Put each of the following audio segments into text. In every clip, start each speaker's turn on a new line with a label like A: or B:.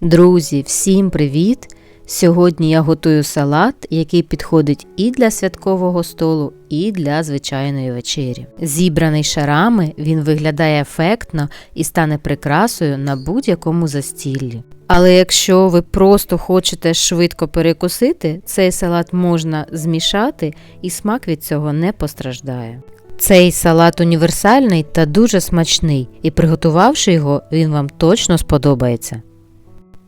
A: Друзі, всім привіт! Сьогодні я готую салат, який підходить і для святкового столу, і для звичайної вечері. Зібраний шарами, він виглядає ефектно і стане прикрасою на будь-якому застіллі. Але якщо ви просто хочете швидко перекусити, цей салат можна змішати і смак від цього не постраждає. Цей салат універсальний та дуже смачний, і приготувавши його, він вам точно сподобається.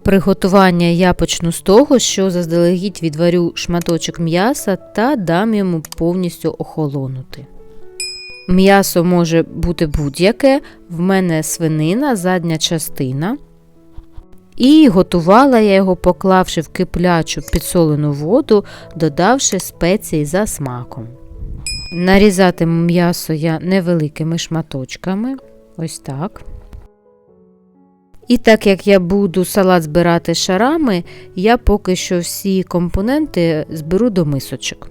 A: Приготування я почну з того, що заздалегідь відварю шматочок м'яса та дам йому повністю охолонути. М'ясо може бути будь-яке, в мене свинина, задня частина. І готувала я його, поклавши в киплячу підсолену воду, додавши спеції за смаком. Нарізатиму м'ясо я невеликими шматочками. Ось так. І так як я буду салат збирати шарами, я поки що всі компоненти зберу до мисочок.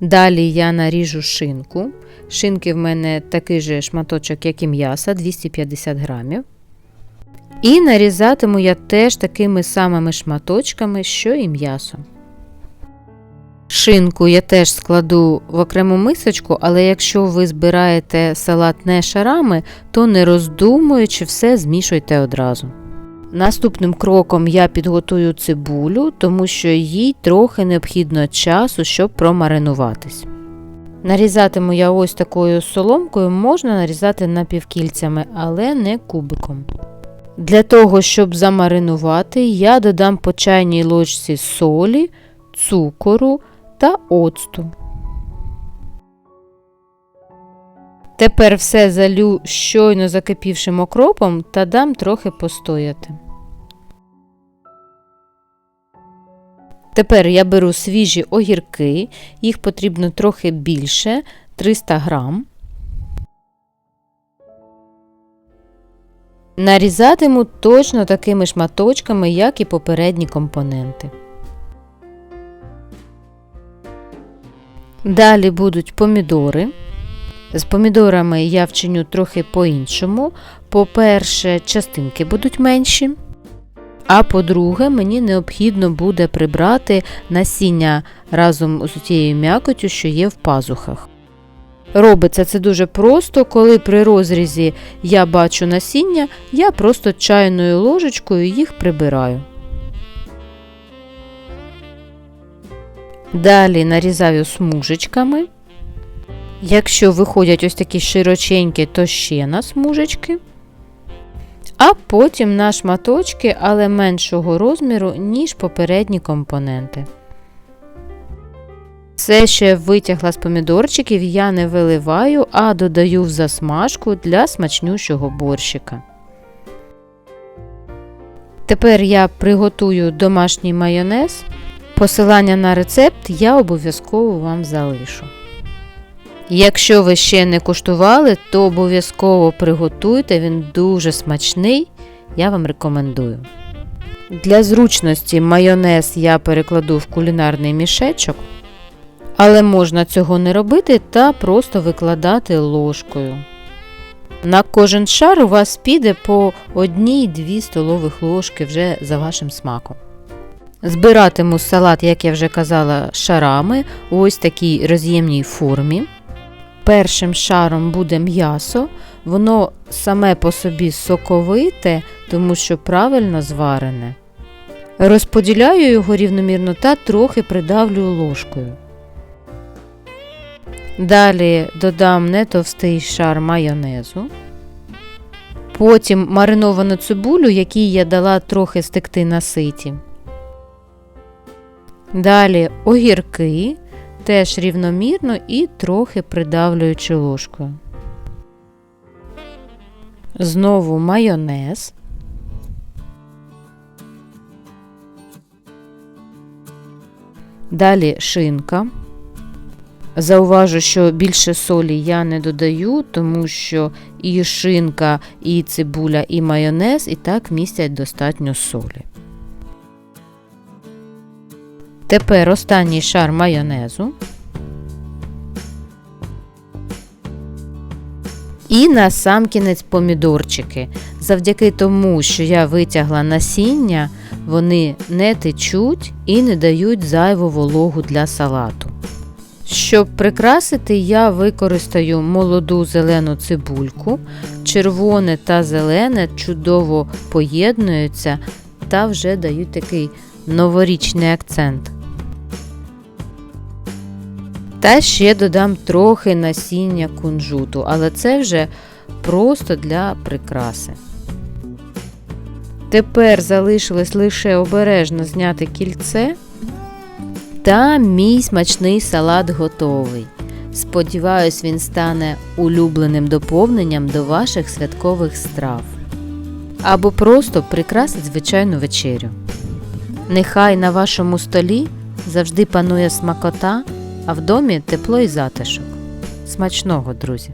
A: Далі я наріжу шинку. Шинки в мене такий же шматочок, як і м'яса, 250 грамів. І нарізатиму я теж такими самими шматочками, що і м'ясо. Шинку я теж складу в окрему мисочку, але якщо ви збираєте салат не шарами, то не роздумуючи все змішуйте одразу. Наступним кроком я підготую цибулю, тому що їй трохи необхідно часу, щоб промаринуватись. Нарізатиму я ось такою соломкою, можна нарізати напівкільцями, але не кубиком. Для того, щоб замаринувати, я додам по чайній ложці солі, цукору та оцту. Тепер все залю щойно закипівшим окропом та дам трохи постояти. Тепер я беру свіжі огірки, їх потрібно трохи більше 300 грам. Нарізатиму точно такими шматочками, як і попередні компоненти. Далі будуть помідори. З помідорами я вчиню трохи по-іншому. По-перше, частинки будуть менші. А по-друге, мені необхідно буде прибрати насіння разом з тією м'якотю, що є в пазухах. Робиться це дуже просто, коли при розрізі я бачу насіння, я просто чайною ложечкою їх прибираю. Далі нарізаю смужечками. Якщо виходять ось такі широченькі, то ще на смужечки. А потім на шматочки, але меншого розміру, ніж попередні компоненти. Все ще витягла з помідорчиків, я не виливаю, а додаю в засмажку для смачнющого борщика. Тепер я приготую домашній майонез. Посилання на рецепт я обов'язково вам залишу. Якщо ви ще не куштували, то обов'язково приготуйте, він дуже смачний, я вам рекомендую. Для зручності майонез я перекладу в кулінарний мішечок, але можна цього не робити та просто викладати ложкою. На кожен шар у вас піде по 1-2 столових ложки вже за вашим смаком. Збиратиму салат, як я вже казала, шарами у ось такій роз'ємній формі. Першим шаром буде м'ясо, воно саме по собі соковите, тому що правильно зварене. Розподіляю його рівномірно та трохи придавлюю ложкою. Далі додам не товстий шар майонезу. Потім мариновану цибулю, якій я дала трохи стекти на ситі. Далі огірки, теж рівномірно і трохи придавлюючи ложкою. Знову майонез. Далі шинка. Зауважу, що більше солі я не додаю, тому що і шинка, і цибуля, і майонез і так містять достатньо солі. Тепер останній шар майонезу. І насамкінець помідорчики. Завдяки тому, що я витягла насіння, вони не течуть і не дають зайву вологу для салату. Щоб прикрасити, я використаю молоду зелену цибульку. Червоне та зелене чудово поєднуються та вже дають такий новорічний акцент. Та ще додам трохи насіння кунжуту, але це вже просто для прикраси. Тепер залишилось лише обережно зняти кільце. Та мій смачний салат готовий. Сподіваюсь, він стане улюбленим доповненням до ваших святкових страв. Або просто прикрасить звичайну вечерю. Нехай на вашому столі завжди панує смакота, а в домі тепло і затишок. Смачного, друзі!